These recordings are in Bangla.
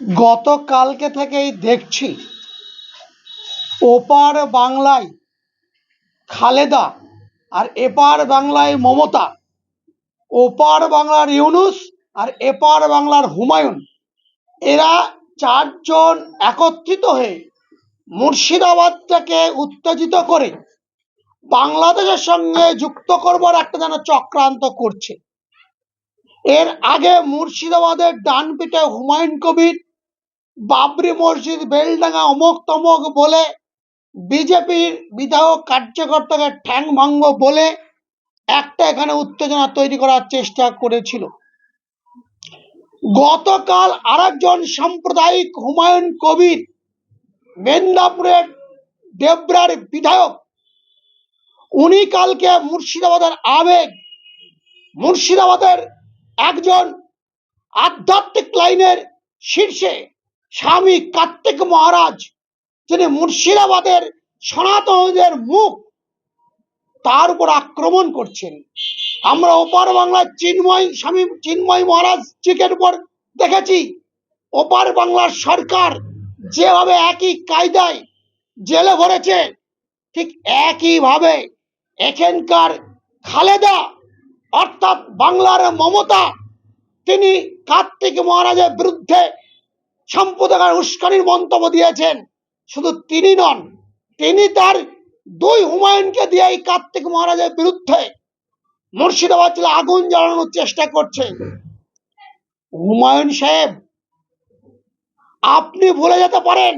গতকালকে থেকেই দেখছি। ওপার বাংলায় খালেদা আর এপার বাংলায় মমতা। ওপার বাংলার ইউনুস আর এপার বাংলার হুমায়ুন। এরা চারজন একত্রিত হয়ে মুর্শিদাবাদটাকে উত্তেজিত করে বাংলাদেশের সঙ্গে যুক্ত করবার একটা যেন চক্রান্ত করছে। এর আগে মুর্শিদাবাদের ডান পিঠে হুমায়ুন কবির বাবরি মসজিদ বেলডাঙ্গা অমুক তমক বলে বিজেপির বিধায়ক কার্যকর্তাকে ঠ্যাং ভাঙ্গ বলে একটা এখানে উত্তেজনা তৈরি করার চেষ্টা করেছিল। গতকাল আরেকজন সাম্প্রদায়িক হুমায়ুন কবির মেদিনীপুরের দেবরার বিধায়ক, উনি কালকে মুর্শিদাবাদের আবেগ, মুর্শিদাবাদের একজন আধ্যাত্মিক লাইনের শীর্ষে স্বামী কার্তিক মহারাজ, যিনি মুর্শিদাবাদের সনাতনদের মুখ, তার উপর আক্রমণ করছেন। আমরা ওপার বাংলার চিন্ময় স্বামী, চিন্ময় মহারাজ চিকের উপর দেখেছি। ওপার বাংলার সরকার যেভাবে একই কায়দায় জেলে ভরেছে, ঠিক একইভাবে এখানকার খালেদা, অর্থাৎ বাংলার মমতা, তিনি কার্তিক মহারাজের বিরুদ্ধে সম্প্রদায়ের উস্কানির মন্তব্য দিয়েছেন। শুধু তিনি নন, তিনি তার দুই হুমায়ুনকে দিয়ে এই কার্তিক মহারাজের বিরুদ্ধে মুর্শিদাবাদ জেলা আগুন জ্বালানোর চেষ্টা করছে। হুমায়ুন সাহেব, আপনি ভুলে যেতে পারেন,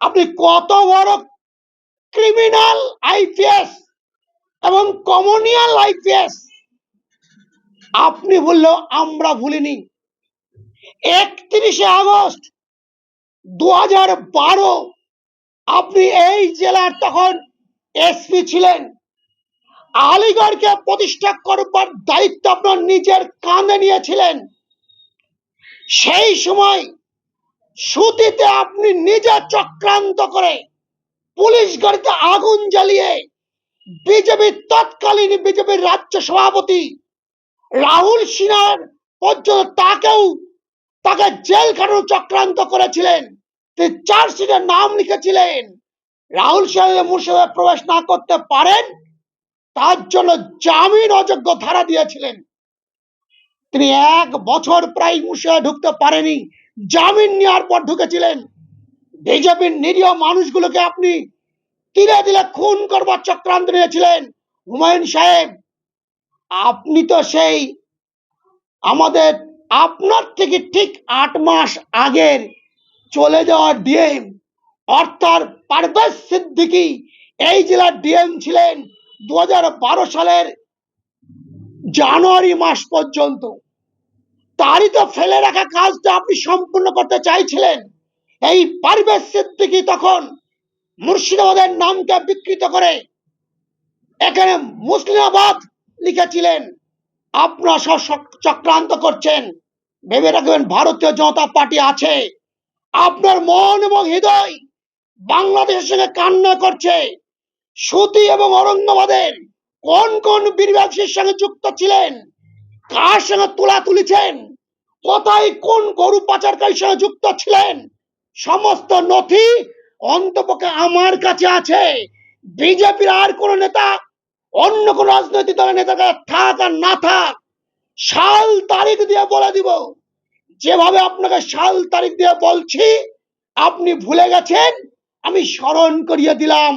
আপনি কত বড় ক্রিমিনাল আইপিএস এবং কমনিয়াল আইপিএস। আপনি ভুললেও আমরা ভুলিনি। একত্রিশে আগস্ট দু হাজার বারো আপনি এই জেলার তখন এসপি ছিলেন। আলিগড়কে প্রতিষ্ঠা করবার দায়িত্ব আপনার নিজের কাঁধে নিয়েছিলেন। সেই সময় সুতিতে আপনি নিজে চক্রান্ত করে পুলিশ গাড়িতে আগুন জ্বালিয়ে বিজেপির তৎকালীন বিজেপির রাজ্য সভাপতি রাহুল সিনহার পর্যন্ত তাকেও তাকে জেল খাটানোর চক্রান্ত করেছিলেন। তিনি চার্জশিটের নাম লিখেছিলেন। রাহুল সিনহা মুর্শিদাবাদে প্রবেশ না করতে পারেন, তার জন্য জামিন অযোগ্য ধারা দিয়েছিলেন। তিনি এক বছর প্রায় মুর্শিদাবাদে ঢুকতে পারেনি, জামিন নেওয়ার পর ঢুকেছিলেন। বিজেপির নিরীহ মানুষগুলোকে আপনি তিলে তিলে খুন করবার চক্রান্ত নিয়েছিলেন, হুমায়ুন সাহেব। আপনি তো সেই আমাদের আপনার থেকে ঠিক আট মাস আগের চলে যাওয়া ডিএম, অর্থাৎ পারভেজ সিদ্দিকি এই জেলার ডিএম ছিলেন দু হাজার বারো সালের জানুয়ারি মাস পর্যন্ত। তারই তো ফেলে রাখা কাজটা আপনি সম্পূর্ণ করতে চাইছিলেন। এই পারভেজ সিদ্দিকি তখন মুর্শিদাবাদের নামকে বিকৃত করে এখানে মুসলিমাবাদ লিখেছিলেন। আপনারা সব চক্রান্ত করছেন। ভেবে রাখবেন, ভারতীয় জনতা পার্টি আছে। আপনার মন এবং হৃদয় বাংলাদেশের সঙ্গে কান্না করছে। সুতি এবং অরণ্যবাদের কোন কোন বীরবাসীর সঙ্গে যুক্ত ছিলেন? কার সঙ্গে তোলা তুলেছেন? কোথায় কোন গরু পাচারকারীর সঙ্গে যুক্ত ছিলেন? সমস্ত নথি অন্তপক্ষে আমার কাছে আছে। বিজেপির আর কোন নেতা, অন্য কোন রাজনৈতিক দলের কাছে থাক আর না থাক। সাল তারিখ দিয়ে বলে দিব। যেভাবে আপনাকে সাল তারিখ দিয়ে বলছি, আপনি ভুলে গেছেন, আমি স্মরণ করিয়ে দিলাম।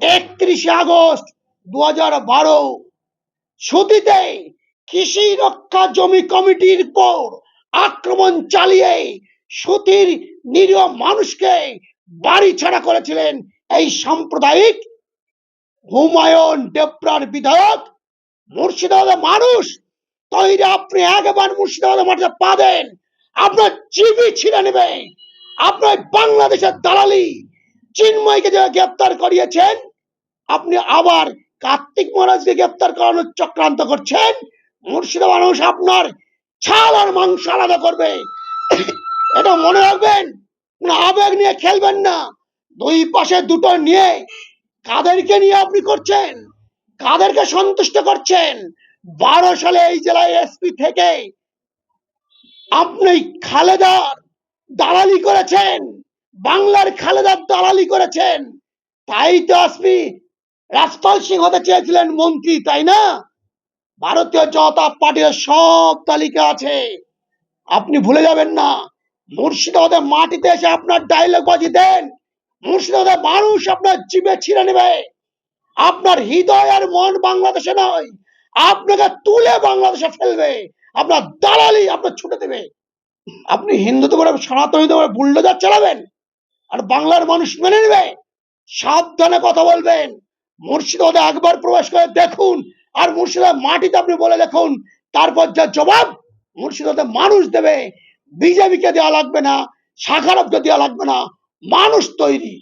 একত্রিশে আগস্ট দু হাজার বারো, সুতিতে কৃষি রক্ষা জমি কমিটির পর আক্রমণ চালিয়ে সুতির নিরীহ মানুষকে বাড়ি ছাড়া করেছিলেন এই সাম্প্রদায়িক হুমায়ুন দেবরার বিধায়ক মুর্শিদাবাদের মানুষ। তৈরি আপনি মাঠে আপনার জিবি ছিঁড়ে নেবে। আপনার বাংলাদেশের দালালি চিন্ময়কে গ্রেপ্তার করিয়েছেন, আপনি আবার কার্তিক মহারাজকে গ্রেপ্তার করানোর চক্রান্ত করছেন। মুর্শিদাবাদ মানুষ আপনার ছাল আর মাংস আলাদা করবে। এটা মনে রাখবেন আবেগ নিয়ে খেলবেন না। দুই পাশে দুটো নিয়ে কাদেরকে নিয়ে আপনি করছেন, কাদেরকে সন্তুষ্ট করছেন বারো সালে এই জেলায় এসপি থেকে আপনি খালেদার দালালি করেছেন, বাংলার খালেদার দালালি করেছেন। তাই তো আপনি রাজপাল সিং হতে চেয়েছিলেন মন্ত্রী, তাই না? ভারতীয় জনতা পার্টির সব তালিকা আছে। আপনি ভুলে যাবেন না, মুর্শিদাবাদের মাটিতে এসে আপনার ডায়লগ বাজি দেন। মুর্শিদাবাদের মানুষ আপনার জিভে ছিঁড়ে নেবে। আপনার হৃদয় আর মন বাংলাদেশে নয় আপনাকে তুলে বাংলাদেশে ফেলবে। আপনার দালালি আপনার ছুটে দেবে। আপনি হিন্দুতে করে সনাতনীতে করে বুল্ডোজার চালাবেন আর বাংলার মানুষ মেনে নেবে। সাবধানে কথা বলবেন। মুর্শিদাবাদে একবার প্রবেশ করে দেখুন। আর মুর্শিদাবাদ মাটিতে আপনি বলে দেখুন। তারপর যা জবাব মুর্শিদাবাদের মানুষ দেবে। বিজেপিকে দেওয়া লাগবে না শাখারবকে দেওয়া লাগবে না। মানুষ তৈরি।